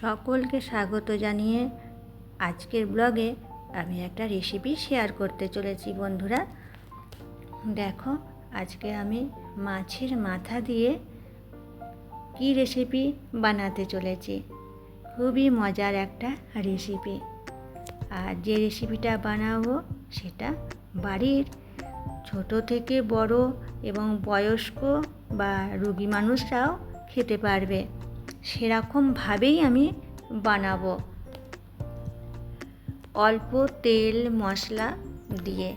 সকলকে স্বাগত জানিয়ে আজকের ব্লগে আমি একটা রেসিপি শেয়ার করতে চলেছি বন্ধুরা। দেখো, আজকে আমি মাছের মাথা দিয়ে কি রেসিপি বানাতে চলেছি। খুবই মজার একটা রেসিপি আর যে রেসিপিটা বানাবো সেটা বাড়ির ছোট থেকে বড় এবং বয়স্ক বা রোগী মানুষরাও খেতে পারবে। সেরকমভাবেই আমি বানাবো। অল্প তেল, মশলা দিয়ে।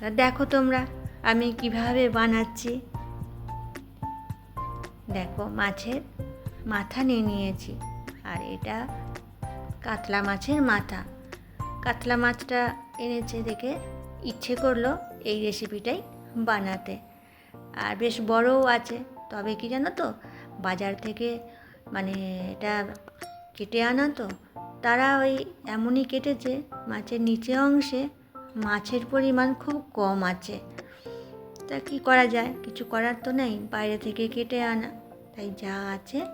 তা দেখো তোমরা, আমি কীভাবে বানাচ্ছি। দেখো, মাছের মাথা নিয়ে নিয়েছি। আর এটা কাতলা মাছের মাথা। কাতলা মাছটা এনেছে দেখে ইচ্ছে করল এই রেসিপিটাই বানাতে। আর বেশ বড়ও আছে, তবে কি জানো তো বাজার থেকে মানে এটা কেটে আনা তো, তারা ওই এমনই কেটেছে, মাছের নিচে অংশে মাছের পরিমাণ খুব কম আছে। তা কি করা যায়? কিছু করার তো নেই, বাইরে থেকে কেটে আনা। তাই যা আছে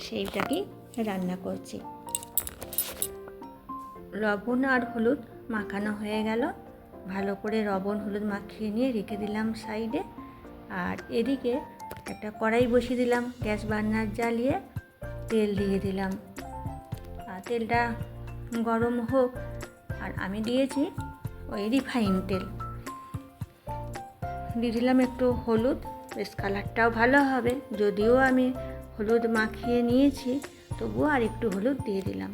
সেইটাকেই রান্না করছি। লবণ আর হলুদ মাখানো হয়ে গেল। ভালো করে লবণ হলুদ মাখিয়ে নিয়ে রেখে দিলাম সাইডে। আর এদিকে একটা কড়াই বসিয়ে দিলাম, গ্যাস বার্নার জ্বালিয়ে তেল দিয়ে দিলাম। আর তেলটা গরম হোক, আর আমি দিয়েছি ওই রিফাইন তেল। দিয়ে দিলাম একটু হলুদ, বেশ কালারটাও ভালো হবে। যদিও আমি হলুদ মাখিয়ে নিয়েছি, তবুও আর একটু হলুদ দিয়ে দিলাম।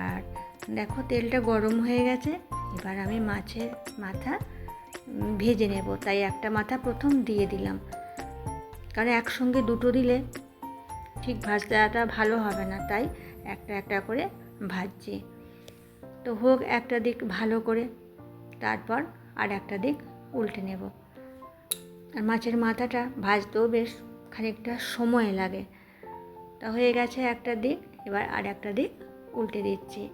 আর দেখো তেলটা গরম হয়ে গেছে, এবার আমি মাছের মাথা ভেজে নেব। তাই একটা মাথা প্রথম দিয়ে দিলাম। কারণ একসঙ্গে দুটো দিলে ঠিক ভাজটাটা ভালো হবে না। তাই একটা একটা করে ভাজছি। তো হোক, একটা দিক ভালো করে তারপর আর একটা দিক উল্টে নেব। আর মাছের মাথাটা ভাজতেও বেশ খানিকটা সময় লাগে। তা হয়ে গেছে একটা দিক, এবার আর একটা দিক উল্টে দিচ্ছি।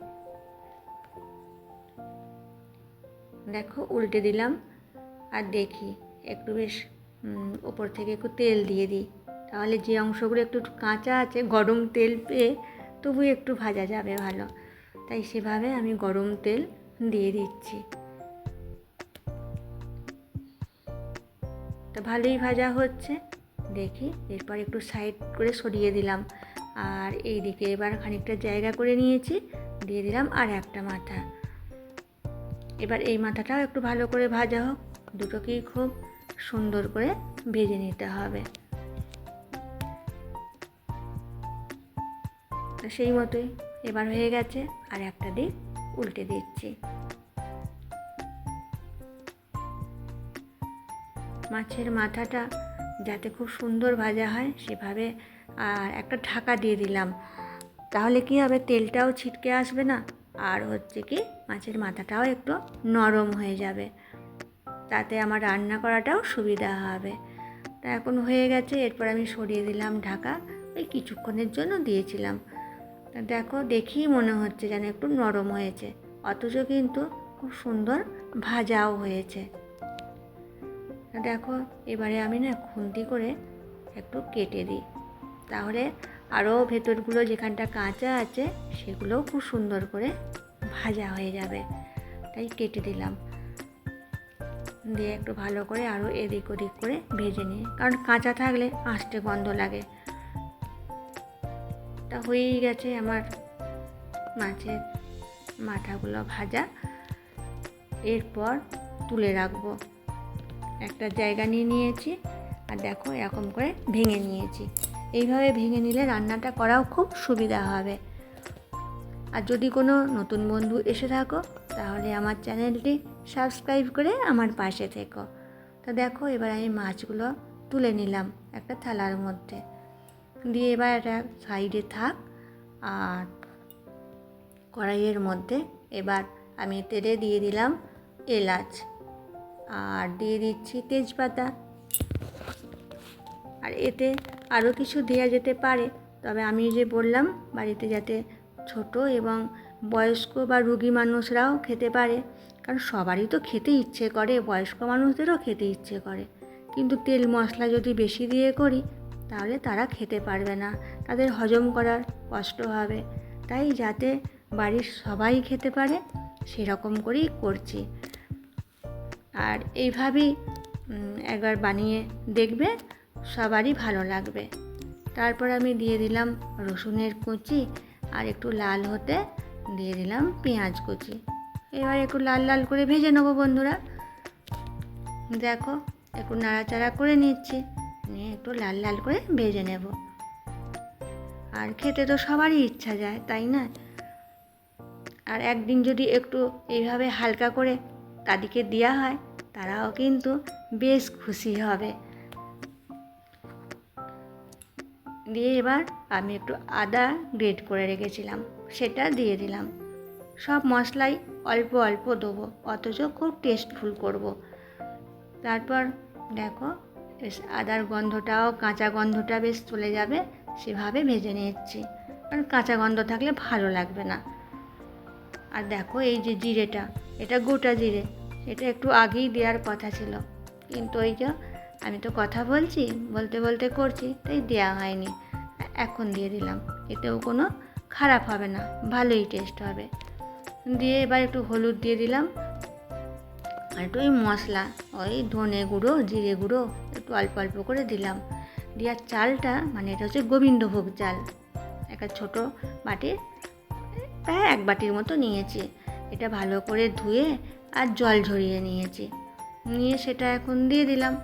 দেখো, উল্টে দিলাম। আর দেখি, একটু বেশ ওপর থেকে একটু তেল দিয়ে দিই। তাহলে যে অংশগুলো একটু কাঁচা আছে, গরম তেল পেয়ে তবু একটু ভাজা যাবে ভালো। তাই সেভাবে আমি গরম তেল দিয়ে দিচ্ছি। তো ভালোই ভাজা হচ্ছে। দেখি, এরপর একটু সাইড করে সরিয়ে দিলাম। আর এই দিকে এবার খানিকটা জায়গা করে নিয়েছি, দিয়ে দিলাম আর একটা মাথা। এবার এই মাথাটাও একটু ভালো করে ভাজা হোক। দুটোকেই খুব সুন্দর করে ভেজে নিতে হবে। সেই মতোই এবার হয়ে গেছে আর একটা দিক উল্টে দিচ্ছি। মাছের মাথাটা যাতে খুব সুন্দর ভাজা হয় সেভাবে আর একটা ঢাকা দিয়ে দিলাম। তাহলে কি হবে? তেলটাও ছিটকে আসবে না। আর হচ্ছে কি মাছের মাথাটাও একটু নরম হয়ে যাবে। তাতে আমার রান্না করাটাও সুবিধা হবে। তা এখন হয়ে গেছে, এরপর আমি সরিয়ে দিলাম ঢাকা। ওই কিছুক্ষণের জন্য দিয়েছিলাম। দেখো, দেখেই মনে হচ্ছে যেন একটু নরম হয়েছে। অথচ কিন্তু খুব সুন্দর ভাজাও হয়েছে। দেখো, এবারে আমি না খুন্তি করে একটু কেটে দিই। তাহলে আরও ভেতরগুলো যেখানটা কাঁচা আছে, সেগুলোও খুব সুন্দর করে ভাজা হয়ে যাবে। তাই কেটে দিলাম। দিয়ে একটু ভালো করে আরও এদিক ওদিক করে ভেজে নিই। কারণ কাঁচা থাকলে আঁশটে গন্ধ লাগে। তা হয়েই গেছে আমার মাছের মাথাগুলো ভাজা। এরপর তুলে রাখব। একটা জায়গা নিয়ে নিয়েছি আর দেখো এরকম করে ভেঙে নিয়েছি। এইভাবে ভেঙে নিলে রান্নাটা করাও খুব সুবিধা হবে। আর যদি কোনো নতুন বন্ধু এসে থাকো, তাহলে আমার চ্যানেলটি সাবস্ক্রাইব করে আমার পাশে থেকো। তো দেখো, এবার আমি মাছগুলো তুলে নিলাম একটা থালার মধ্যে। দিয়ে এবার এটা সাইডে থাক আর কড়াইয়ের মধ্যে এবার আমি তেলে দিয়ে দিলাম এলাচ আর দিয়ে দিচ্ছি তেজপাতা। আর এতে আরও কিছু দেওয়া যেতে পারে, তবে আমি যে বললাম, বাড়িতে যাতে ছোট এবং বয়স্ক বা রুগী মানুষরাও খেতে পারে। কারণ সবারই তো খেতে ইচ্ছে করে, বয়স্ক মানুষদেরও খেতে ইচ্ছে করে। কিন্তু তেল মশলা যদি বেশি দিয়ে করি, তাহলে তারা খেতে পারবে না। তাদের হজম করার কষ্ট হবে। তাই যাতে বাড়ির সবাই খেতে পারে, সেরকম করেই করছি। আর এইভাবেই একবার বানিয়ে দেখবে, সবারই ভালো লাগবে। তারপর আমি দিয়ে দিলাম রসুনের কুচি আর একটু লাল হতে দিয়ে দিলাম পেঁয়াজ কুচি। এবার একটু লাল লাল করে ভেজে নেব বন্ধুরা। দেখো, একটু নাড়াচাড়া করে নিচ্ছি। নিয়ে একটু লাল লাল করে ভেজে নেব। আর খেতে তো সবারই ইচ্ছা যায়, তাই না? আর একদিন যদি একটু এইভাবে হালকা করে তাদেরকে দেওয়া হয়, তারাও কিন্তু বেশ খুশি হবে। দিয়ে এবার আমি একটু আদা গ্রেট করে রেখেছিলাম, সেটা দিয়ে দিলাম। সব মশলাই অল্প অল্প দেবো, অথচ খুব টেস্টফুল করব। তারপর দেখো, বেশ আদার গন্ধটাও, কাঁচা গন্ধটা বেশ চলে যাবে, সেভাবে ভেজে নিচ্ছি। কারণ কাঁচা গন্ধ থাকলে ভালো লাগবে না। আর দেখো এই যে জিরেটা, এটা গোটা জিরে, এটা একটু আগেই দেওয়ার কথা ছিল। কিন্তু ওই যে আমি তো কথা বলছি, বলতে বলতে করছি, তাই দেওয়া হয়নি। এখন দিয়ে দিলাম, এতেও কোনো খারাপ হবে না, ভালোই টেস্ট হবে। দিয়ে এবার একটু হলুদ দিয়ে দিলাম। আর একটু ওই মশলা, ওই ধনে গুঁড়ো, জিরে গুঁড়ো একটু অল্প অল্প করে দিলাম। দেওয়ার চালটা মানে এটা হচ্ছে গোবিন্দভোগ চাল। একটা ছোট বাটির প্রায় এক বাটির মতো নিয়েছি। এটা ভালো করে ধুয়ে আর জল ঝরিয়ে নিয়েছি। নিয়ে সেটা এখন দিয়ে দিলাম।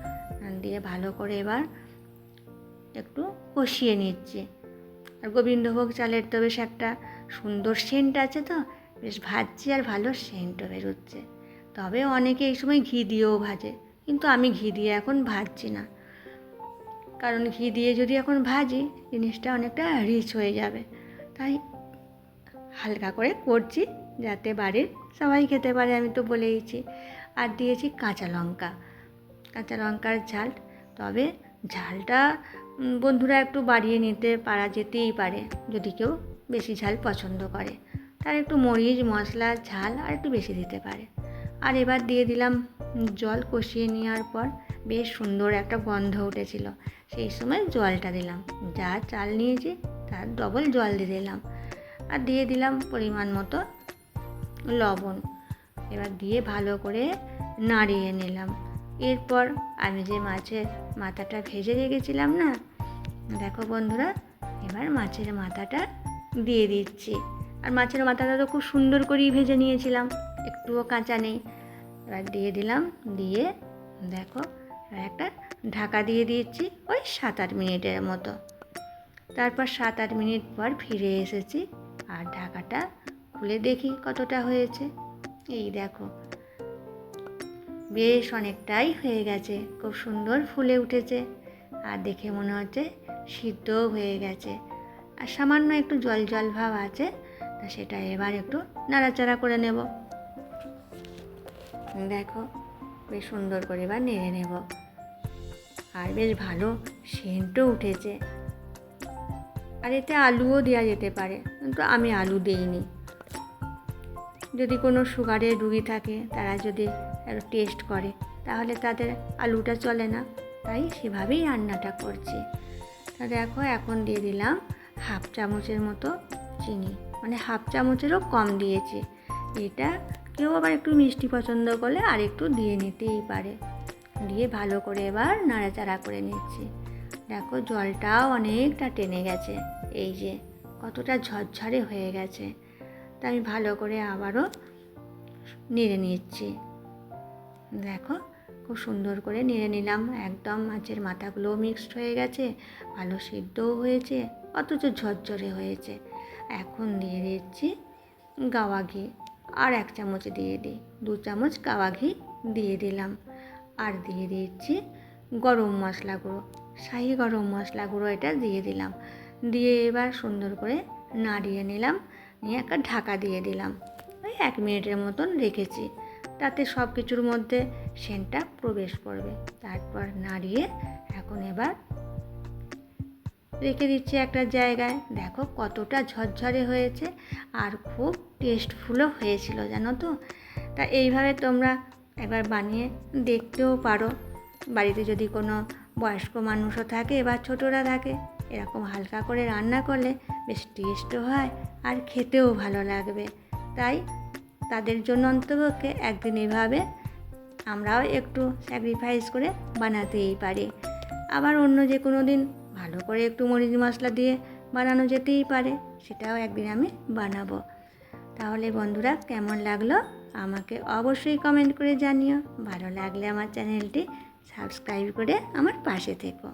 দিয়ে ভালো করে এবার একটু কষিয়ে নিচ্ছি। আর গোবিন্দভোগ চালের তো বেশ একটা সুন্দর সেন্ট আছে তো বেশ ভাজছি আর ভালো সেন্টও বেরোচ্ছে। তবে অনেকে এই সময় ঘি দিয়েও ভাজে, কিন্তু আমি ঘি দিয়ে এখন ভাজছি না। কারণ ঘি দিয়ে যদি এখন ভাজি, জিনিসটা অনেকটা রিচ হয়ে যাবে। তাই হালকা করে করছি যাতে বাড়ির সবাই খেতে পারে, আমি তো বলেইছি। আর দিয়েছি কাঁচা লঙ্কা। কাঁচা লঙ্কার ঝাল। তবে ঝালটা বন্ধুরা একটু বাড়িয়ে নিতে পারা যেতেই পারে, যদি কেউ বেশি ঝাল পছন্দ করে। তার একটু মরিচ, মশলা, ঝাল আর একটু বেশি দিতে পারে। আর এবার দিয়ে দিলাম জল কষিয়ে নেওয়ার পর বেশ সুন্দর একটা গন্ধ উঠেছিল। সেই সময় জলটা দিলাম। যা চাল নিয়েছি তার ডবল জল দিয়ে দিলাম। আর দিয়ে দিলাম পরিমাণ মতো লবণ। এবার দিয়ে ভালো করে নাড়িয়ে নিলাম। এরপর আমি যে মাছের মাথাটা ভেজে রেখেছিলাম না, দেখো বন্ধুরা, এবার মাছের মাথাটা দিয়ে দিচ্ছি। আর মাছের মাথাটা তো খুব সুন্দর করেই ভেজে নিয়েছিলাম। একটুও কাঁচা নেই। এবার দিয়ে দিলাম, দিয়ে দেখো একটা ঢাকা দিয়ে দিয়েছি ওই সাত আট মিনিটের মতো। তারপর সাত আট মিনিট পর ফিরে এসেছি আর ঢাকাটা খুলে দেখি কতটা হয়েছে। এই দেখো, বেশ অনেকটাই হয়ে গেছে, খুব সুন্দর ফুলে উঠেছে আর দেখে মনে হচ্ছে সিদ্ধও হয়ে গেছে। আর সামান্য একটু জল জল ভাব আছে তা সেটা এবার একটু নাড়াচাড়া করে নেব। দেখো, বেশ সুন্দর করে এবার নেড়ে নেব। আর বেশ ভালো সেন্টও উঠেছে। আর এতে আলুও দেওয়া যেতে পারে, কিন্তু আমি আলু দিইনি। যদি কোনো সুগারের রুগী থাকে, তারা যদি টেস্ট করে, তাহলে তাদের আলুটা চলে না। তাই সেভাবেই রান্নাটা করছি। তা দেখো, এখন দিয়ে দিলাম হাফ চামচের মতো চিনি। মানে হাফ চামচেরও কম দিয়েছি। এটা কেউ আবার একটু মিষ্টি পছন্দ করলে আর একটু দিয়ে নিতেই পারে। দিয়ে ভালো করে এবার নাড়াচাড়া করে নিচ্ছি। দেখো জলটাও অনেকটা টেনে গেছে। এই যে কতটা ঝরঝরে হয়ে গেছে। তা আমি ভালো করে আবারও নেড়ে নিচ্ছি। দেখো খুব সুন্দর করে নেড়ে নিলাম। একদম মাছের মাথাগুলো মিক্সড হয়ে গেছে, ভালো সিদ্ধও হয়েছে, অথচ ঝরঝরে হয়েছে। এখন দিয়ে দিচ্ছি গাওয়া ঘি। আর এক চামচ দিয়ে দিই। দু চামচ গাওয়া ঘি দিয়ে দিলাম। আর দিয়ে দিচ্ছি গরম মশলা গুঁড়ো। শাহি গরম মশলা গুঁড়ো এটা দিয়ে দিলাম। দিয়ে এবার সুন্দর করে নাড়িয়ে নিলাম। নিয়ে একটা ঢাকা দিয়ে দিলাম। ওই এক মিনিটের মতন রেখেছি। তাতে সব কিছুর মধ্যে সেন্টটা প্রবেশ করবে। তারপর নাড়িয়ে এখন এবার রেখে দিচ্ছি একটা জায়গায়। দেখো কতটা ঝরঝরে হয়েছে আর খুব টেস্টফুলও হয়েছিল, জানো তো? তা এইভাবে তোমরা একবার বানিয়ে দেখতেও পারো। বাড়িতে যদি কোনো বয়স্ক মানুষও থাকে বা ছোটরা থাকে, এরকম হালকা করে রান্না করলে বেশ টেস্টও হয় আর খেতেও ভালো লাগবে। তাই তাদের জন্য অন্তপক্ষে একদিন এভাবে আমরাও একটু স্যাক্রিফাইস করে বানাতেই পারি। আবার অন্য যে কোনো দিন ভালো করে একটু মরিচ মশলা দিয়ে বানানো যেতেই পারে, সেটাও একদিন আমি বানাবো। তাহলে বন্ধুরা, কেমন লাগল? আমাকে অবশ্যই কমেন্ট করে জানিও। ভালো লাগলে আমার চ্যানেলটি সাবস্ক্রাইব করে আমার পাশে থেকো।